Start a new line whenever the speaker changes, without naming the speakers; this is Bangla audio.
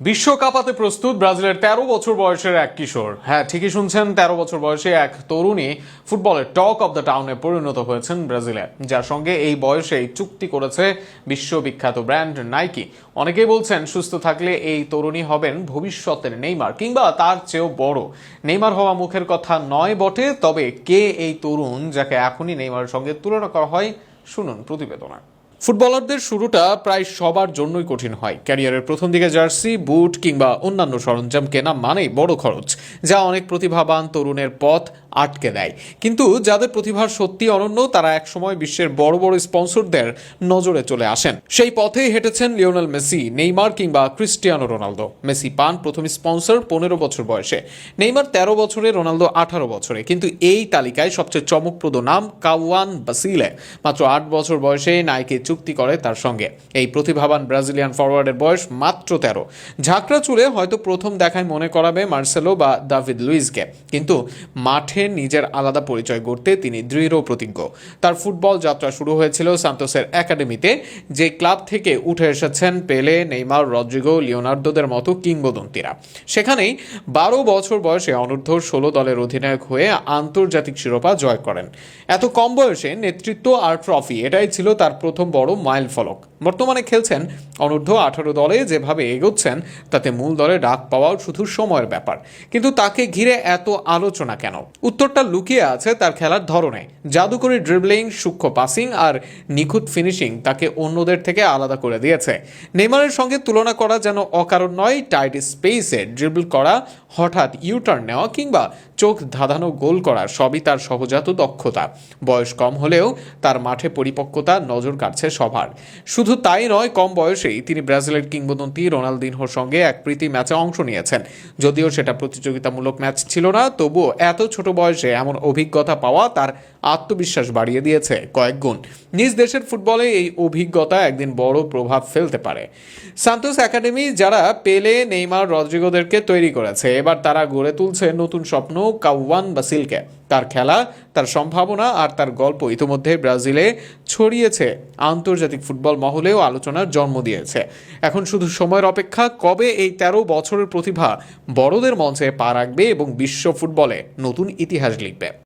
বিশ্বকাপাতে প্রস্তুত ব্রাজিলের তেরো বছর বয়সের এক কিশোর। হ্যাঁ ঠিকই শুনছেন, তেরো বছর বয়সে এক তরুণী ফুটবলের টক অব দ্য টাউনে পরিণত হয়েছেন ব্রাজিলে। যার সঙ্গে এই বয়সেই চুক্তি করেছে বিশ্ববিখ্যাত ব্র্যান্ড নাইকি। অনেকেই বলছেন, সুস্থ থাকলে এই তরুণী হবেন ভবিষ্যতের নেইমার কিংবা তার চেয়েও বড়। নেইমার হওয়া মুখের কথা নয় বটে, তবে কে এই তরুণ যাকে এখনই নেইমারের সঙ্গে তুলনা করা হয়, শুনুন প্রতিবেদনা। ফুটবলারদের শুরুটা প্রায় সবার জন্যই কঠিন হয়। ক্যারিয়ারের প্রথম দিকে জার্সি, বুট কিংবা অন্যান্য সরঞ্জাম কেনা মানেই বড় খরচ, যা অনেক প্রতিভাবান তরুণের পথ আটকে দেয়। কিন্তু যাদের প্রতিভার সত্যি অনন্য, তারা একসময় বিশ্বের বড় বড় স্পন্সরদের নজরে চলে আসেন। সেই পথেই হেঁটেছেন লিওনেল মেসি, নেইমার কিংবা ক্রিস্টিয়ানো রোনালদো। মেসি পান প্রথম স্পন্সর পনেরো বছর বয়সে। নেইমার তেরো বছরে, রোনালদো আঠারো বছরে। কিন্তু এই তালিকায় সবচেয়ে চমকপ্রদ নাম কাওয়ান বাসিলে। মাত্র আট বছর বয়সে নাইকে চুক্তি করে তার সঙ্গে। এই প্রতিভাবান ব্রাজিলিয়ান ফরওয়ার্ডের বয়স মাত্র তেরো। ঝাঁকড়া চুলে হয়তো প্রথম দেখায় মনে করাবে মার্সেলো বা দাভিদ লুইসকে। কিন্তু মাঠে নিজের আলাদা পরিচয় গড়তে তিনি দৃঢ় প্রতিজ্ঞ। তার ফুটবল যাত্রা শুরু হয়েছিল সান্তোসের একাডেমিতে, যে ক্লাব থেকে উঠে এসেছেন পেলে, নেইমার রদ্রিগো লিওনার্দোদের মতো কিংবদন্তিরা। সেখানেই বারো বছর বয়সে অনূর্ধ্ব ষোলো দলের অধিনায়ক হয়ে আন্তর্জাতিক শিরোপা জয় করেন। এত কম বয়সে নেতৃত্ব আর ট্রফি এটাই ছিল তার প্রথম বড় মাইল ফলক বর্তমানে খেলছেন অনূর্ধ্ব আঠারো দলে যেভাবে এগোচ্ছেন, তাতে মূল দলে ডাক পাওয়াও শুধু সময়ের ব্যাপার। কিন্তু তাকে ঘিরে এত আলোচনা কেন? উত্তরটা লুকিয়ে আছে তার খেলার ধরনে। জাদুকরী ড্রিবলিং সূক্ষ্ম পাসিং আর নিখুঁত ফিনিশিং তাকে অন্যদের থেকে আলাদা করে দিয়েছে। নেইমারের সঙ্গে তুলনা করা যেন অকারণ নয় টাইট স্পেসে ড্রিবল করা, হঠাৎ ইউটার্ন নেওয়া কিংবা চোখ ধাঁধানো গোল করা সবই তার সহজাত দক্ষতা। বয়স কম হলেও তার মাঠে পরিপক্কতা নজর কাটছে সবার। শুধু তাই নয়, কম বয়সেই তিনি ব্রাজিলের কিংবদন্তি রোনালদিনহোর সঙ্গে এক প্রীতি ম্যাচে অংশ নিয়েছেন। যদিও সেটা প্রতিযোগিতামূলক ম্যাচ ছিল না, তবুও এত ছোট বয়সে এমন অভিজ্ঞতা পাওয়া তার আত্মবিশ্বাস বাড়িয়ে দিয়েছে কয়েক গুণ। নিজ দেশের ফুটবলে এই অভিজ্ঞতা একদিন বড় প্রভাব ফেলতে পারে। সান্তোস একাডেমি যারা পেলে, নেইমার, রদ্রিগোদেরকে তৈরি করেছে। এবার তারা গড়ে তুলছে নতুন স্বপ্ন, কাউয়ান বাসিলকে। তার খেলা, তার সম্ভাবনা আর তার গল্প ইতিমধ্যে ব্রাজিলে ছড়িয়েছে। আন্তর্জাতিক ফুটবল মহলেও আলোচনার জন্ম দিয়েছে। এখন শুধু সময়ের অপেক্ষা, কবে এই তেরো বছরের প্রতিভা বড়দের মঞ্চে পা রাখবে এবং বিশ্ব ফুটবলে নতুন ইতিহাস লিখবে?